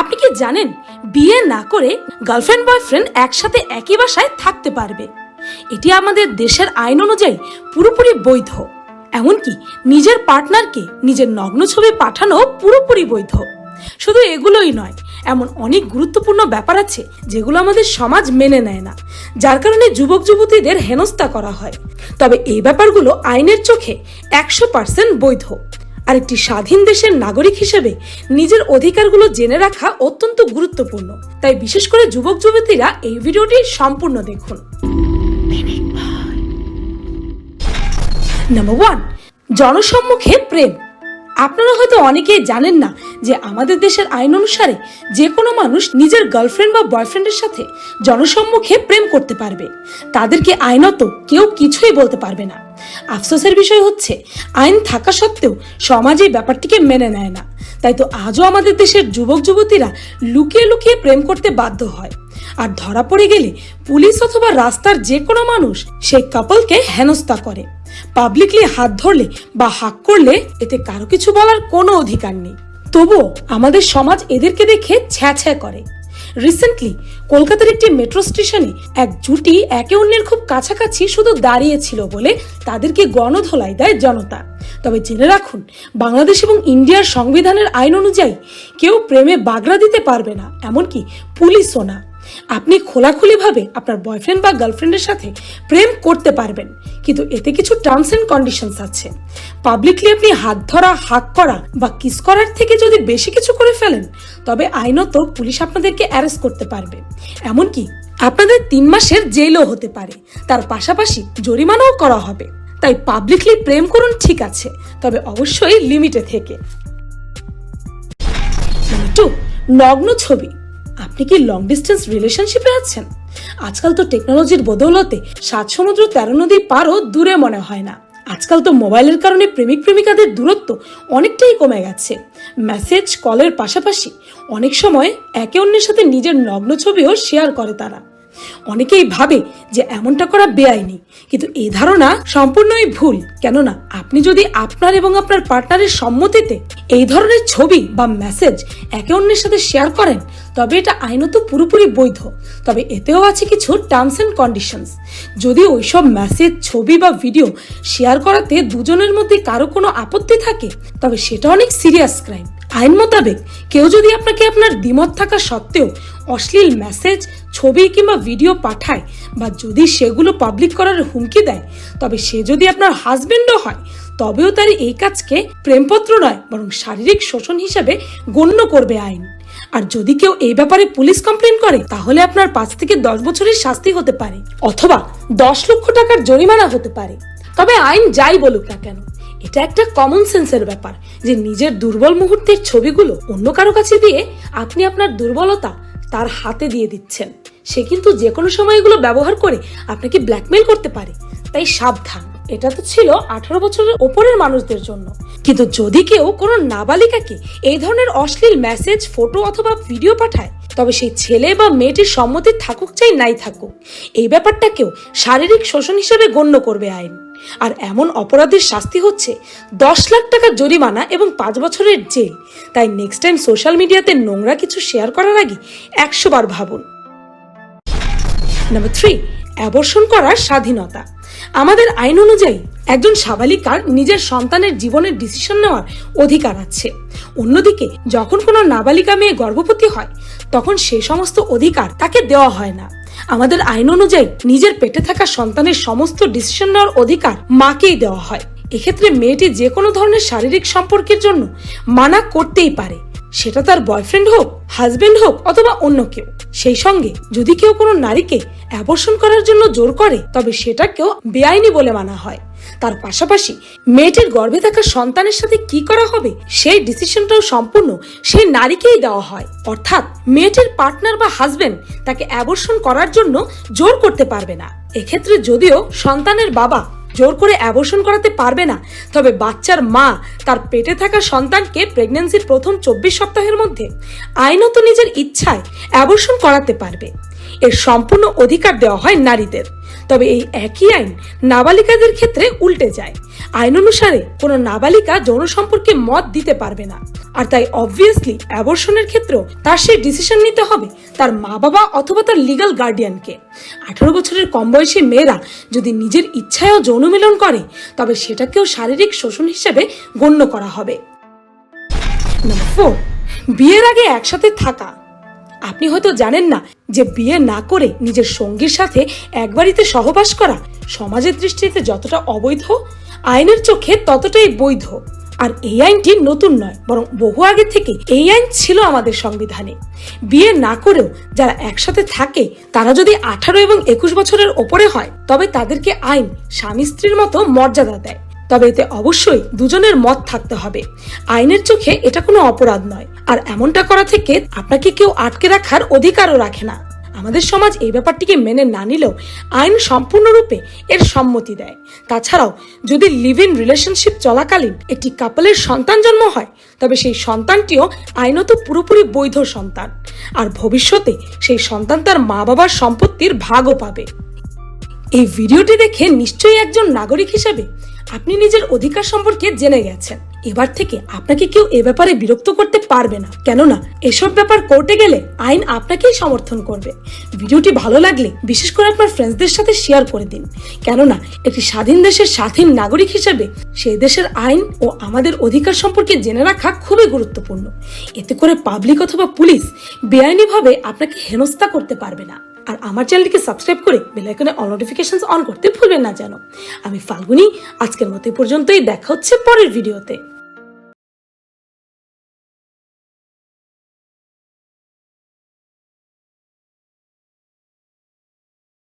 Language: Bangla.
আপনি কি জানেন, বিয়ে না করে গার্লফ্রেন্ড বয়ফ্রেন্ড একসাথে একই বাসায় থাকতে পারবে? এটি আমাদের দেশের আইন অনুযায়ী পুরোপুরি বৈধ। এমনকি নিজের পার্টনারকে নিজের নগ্ন ছবি পাঠানো পুরোপুরি বৈধ। শুধু এগুলোই নয়, এমন অনেক গুরুত্বপূর্ণ ব্যাপার আছে যেগুলো আমাদের সমাজ মেনে নেয় না, যার কারণে যুবক যুবতীদের হেনস্থা করা হয়। তবে এই ব্যাপারগুলো আইনের চোখে একশো পার্সেন্ট বৈধ। আর একটি স্বাধীন দেশের নাগরিক হিসেবে নিজের অধিকারগুলো জেনে রাখা অত্যন্ত গুরুত্বপূর্ণ। তাই বিশেষ করে যুবক, যুবতীরা এই ভিডিওটি সম্পূর্ণ দেখুন। নাম্বার ওয়ান জনসম্মুখে প্রেম। আপনারা হয়তো অনেকেই জানেন না যে আমাদের দেশের আইন অনুসারে যে কোনো মানুষ নিজের গার্লফ্রেন্ড বা বয়ফ্রেন্ডের সাথে জনসম্মুখে প্রেম করতে পারবে। তাদেরকে আইনত কেউ কিছুই বলতে পারবে না। আফসোসের বিষয় হচ্ছে, আইন থাকা সত্ত্বেও সমাজ এই ব্যাপারটিকে মেনে নেয় না। তাই তো আজও আমাদের দেশের যুবক যুবতীরা লুকিয়ে লুকিয়ে প্রেম করতে বাধ্য হয়। আর ধরা পড়ে গেলে পুলিশ অথবা রাস্তার যে কোনো মানুষ সেই কাপলকে হেনস্থা করে। পাবলিকলি হাত ধরলে বা হাক করলে এতে কারও কিছু বলার কোনো অধিকার নেই। তবুও আমাদের সমাজ এদেরকে দেখে ছ্যা করে। রিসেন্টলি কলকাতার একটি মেট্রো স্টেশনে এক জুটি একে অন্যের খুব কাছাকাছি শুধু দাঁড়িয়েছিল বলে তাদেরকে গণধোলাই দেয় জনতা। তবে জেনে রাখুন, বাংলাদেশ এবং ইন্ডিয়ার সংবিধানের আইন অনুযায়ী কেউ প্রেমে বাগড়া দিতে পারবে না, এমনকি পুলিশও না। আপনি খোলাখুলিভাবে আপনার বয়ফ্রেন্ড বা গার্লফ্রেন্ডের সাথে প্রেম করতে পারবেন, কিন্তু এতে কিছু টার্মস এন্ড কন্ডিশনস আছে। পাবলিকলি আপনি হাত ধরা হাক করা বা কিস করার থেকে যদি বেশি কিছু করে ফেলেন, তবে আইনত পুলিশ আপনাদেরকে অ্যারেস্ট করতে পারবে। এমনকি আপনাদের তিন মাসের জেলও হতে পারে, তার পাশাপাশি জরিমানাও করা হবে। তাই পাবলিকলি প্রেম করুন ঠিক আছে, তবে অবশ্যই লিমিটে থেকে। নগ্ন ছবি। আপনি কি লং ডিস্টেন্স রিলেশনশিপে আছেন? আজকাল তো টেকনোলজির বদৌলতে সাত সমুদ্র তেরো নদী পারও দূরে মনে হয় না। আজকাল তো মোবাইলের কারণে প্রেমিক প্রেমিকাদের দূরত্ব অনেকটাই কমে গেছে। মেসেজ কলের পাশাপাশি অনেক সময় একে অন্যের সাথে নিজের নগ্ন ছবিও শেয়ার করে তারা। অনেকেই ভাবে যে এমনটা করা বেআইনি, কিন্তু এই ধারণা সম্পূর্ণই ভুল। কেননা আপনি যদি আপনার এবং আপনার পার্টনারের সম্মতিতে এই ধরনের ছবি বা মেসেজ একে অন্যের সাথে শেয়ার করেন, তবে এটা আইনত পুরোপুরি বৈধ। তবে এতেও আছে কিছু টার্মস অ্যান্ড কন্ডিশনস যদি ওইসব মেসেজ ছবি বা ভিডিও শেয়ার করাতে দুজনের মধ্যে কারও কোনো আপত্তি থাকে, তবে সেটা অনেক সিরিয়াস ক্রাইম আইন মোতাবেক কেউ যদি আপনাকে আপনার দ্বিমত থাকা সত্ত্বেও অশ্লীল মেসেজ ছবি কিংবা ভিডিও পাঠায় বা যদি সেগুলো পাবলিক করার হুমকি দেয়, তবে সে যদি আপনার হাজবেন্ডও হয়, তবেও তার এই কাজকে প্রেমপত্র নয়, বরং শারীরিক শোষণ হিসেবে গণ্য করবে আইন। আর যদি কেউ এই ব্যাপারে পুলিশ কমপ্লেন করে, তাহলে আপনার পাঁচ থেকে দশ বছরের শাস্তি হতে পারে, অথবা দশ লক্ষ টাকার জরিমানা হতে পারে। তবে আইন যাই বলুক না কেন এটা একটা কমন সেন্সের ব্যাপার যে নিজের দুর্বল মুহূর্তের ছবিগুলো অন্য কারও কাছে দিয়ে আপনি আপনার দুর্বলতা তার হাতে দিয়ে দিচ্ছেন। সে কিন্তু যে কোনো সময় এগুলো ব্যবহার করে আপনাকে ব্ল্যাকমেল করতে পারে। তাই সাবধান। এটা তো ছিল আঠারো বছরের ওপরের মানুষদের জন্য। কিন্তু যদি কেউ কোনো নাবালিকাকে এই ধরনের অশ্লীল মেসেজ ফটো অথবা ভিডিও পাঠায়, তবে সেই ছেলে বা মেয়েটির সম্মতি থাকুক চাই নাই থাকুক, এই ব্যাপারটাকেও শারীরিক শোষণ হিসেবে গণ্য করবে আইন। আর এমন অপরাধের শাস্তি হচ্ছে দশ লাখ টাকা জরিমানা এবং পাঁচ বছরের জেল। তাই নেক্সট টাইম সোশ্যাল মিডিয়াতে নোংরা কিছু শেয়ার করার আগে একশো বার ভাবুন। নাম্বার থ্রি অ্যাবর্ষণ করার স্বাধীনতা। আমাদের আইন অনুযায়ী একজন সাবালিকার নিজের সন্তানের জীবনের ডিসিশন নেওয়ার অধিকার আছে। অন্যদিকে, যখন কোনো নাবালিকা মেয়ে গর্ভবতী হয়, তখন সে সমস্ত অধিকার তাকে দেওয়া হয় না। আমাদের আইন অনুযায়ী নিজের পেটে থাকা সন্তানের সমস্ত ডিসিশন নেওয়ার অধিকার মাকেই দেওয়া হয়। এক্ষেত্রে মেয়েটি যে কোনো ধরনের শারীরিক সম্পর্কের জন্য মানা করতেই পারে। সেটা তার বয়ফ্রেন্ড হোক হাজবেন্ড হোক, অথবা অন্য কেউ। সেই সঙ্গে যদি কেউ কোনো নারীকে অ্যাবর্ষণ করার জন্য জোর করে, তবে সেটাকেও বেআইনি বলে মানা হয়। তার পাশাপাশি মেয়েটির গর্ভে থাকা সন্তানের সাথে কি করা হবে, সেই ডিসিশনটাও সম্পূর্ণ সেই নারীকেই দেওয়া হয়। অর্থাৎ মেয়েটির পার্টনার বা হাজবেন্ড তাকে অ্যাবর্ষণ করার জন্য জোর করতে পারবে না। এক্ষেত্রে যদিও সন্তানের বাবা জোর করে অ্যাবর্শন করাতে পারবে না। তবে বাচ্চার মা, তার পেটে থাকা সন্তানকে প্রেগনেন্সির প্রথম চব্বিশ সপ্তাহের মধ্যে আইনত নিজের ইচ্ছায় অ্যাবর্শন করাতে পারবে। এর সম্পূর্ণ অধিকার দেওয়া হয় নারীদের। তবে এই একই আইন নাবালিকাদের ক্ষেত্রে উল্টে যায়। আইন অনুসারে কোনো নাবালিকা যৌন সম্পর্কে মত দিতে পারবে না। আর তাই অবভিয়াসলি অ্যাবর্শনের ক্ষেত্রেও তার সেই ডিসিশন নিতে হবে তার মা বাবা অথবা তার লিগ্যাল গার্ডিয়ানকে আঠারো বছরের কম বয়সী মেয়েরা যদি নিজের ইচ্ছায়ও যৌন মিলন করে, তবে সেটাকেও শারীরিক শোষণ হিসেবে গণ্য করা হবে। বিয়ের আগে একসাথে থাকা। আপনি হয়তো জানেন না যে বিয়ে না করে নিজের সঙ্গীর সাথে এক বাড়িতে সহবাস করা সমাজের দৃষ্টিতে যতটা অবৈধ, আইনের চোখে ততটাই বৈধ। আর এই আইনটি নতুন নয়, বরং বহু আগে থেকে এই আইন ছিল আমাদের সংবিধানে। বিয়ে না করেও যারা একসাথে থাকে, তারা যদি আঠারো এবং একুশ বছরের ওপরে হয়, তবে তাদেরকে আইন স্বামী স্ত্রীর মতো মর্যাদা দেয়। তবে এতে অবশ্যই দুজনের মত থাকতে হবে। আইনের চোখে এটা কোনো অপরাধ নয়। আর এমনটা করা থেকে আপনাকে কেউ আটকে রাখার অধিকারও রাখে না। আমাদের সমাজ এই ব্যাপারটিকে মেনে না নিলেও আইন সম্পূর্ণরূপে এর সম্মতি দেয়। তাছাড়াও, যদি লিভ ইন রিলেশনশিপ চলাকালীন একটি কাপলের সন্তান জন্ম হয়, তবে সেই সন্তানটিও আইনত পুরোপুরি বৈধ সন্তান। আর ভবিষ্যতে সেই সন্তান তার মা বাবার সম্পত্তির ভাগও পাবে। এই ভিডিওটি দেখে নিশ্চয়ই একজন নাগরিক হিসেবে আপনি নিজের অধিকার সম্পর্কে জেনে গেছেন। এবার থেকে আপনাকে কেউ এ ব্যাপারে বিরক্ত করতে পারবে না। কেননা, এসব ব্যাপার কোর্টে গেলে আইন আপনাকেই সমর্থন করবে। ভিডিওটি ভালো লাগলে বিশেষ করে আপনার ফ্রেন্ডসদের সাথে শেয়ার করে দিন। কেননা, একটি স্বাধীন দেশের স্বাধীন নাগরিক হিসেবে সেই দেশের আইন ও আমাদের অধিকার সম্পর্কে জেনে রাখা খুবই গুরুত্বপূর্ণ। এতে করে পাবলিক অথবা পুলিশ বেআইনিভাবে আপনাকে হেনস্থা করতে পারবে না। আর আমার চ্যানেলটিকে সাবস্ক্রাইব করে বেলাইকনে অল নোটিফিকেশানস অন করতে ভুলবেন না যেন। আমি ফাল্গুনি, আজকের মতো পর্যন্তই, দেখা হচ্ছে পরের ভিডিওতে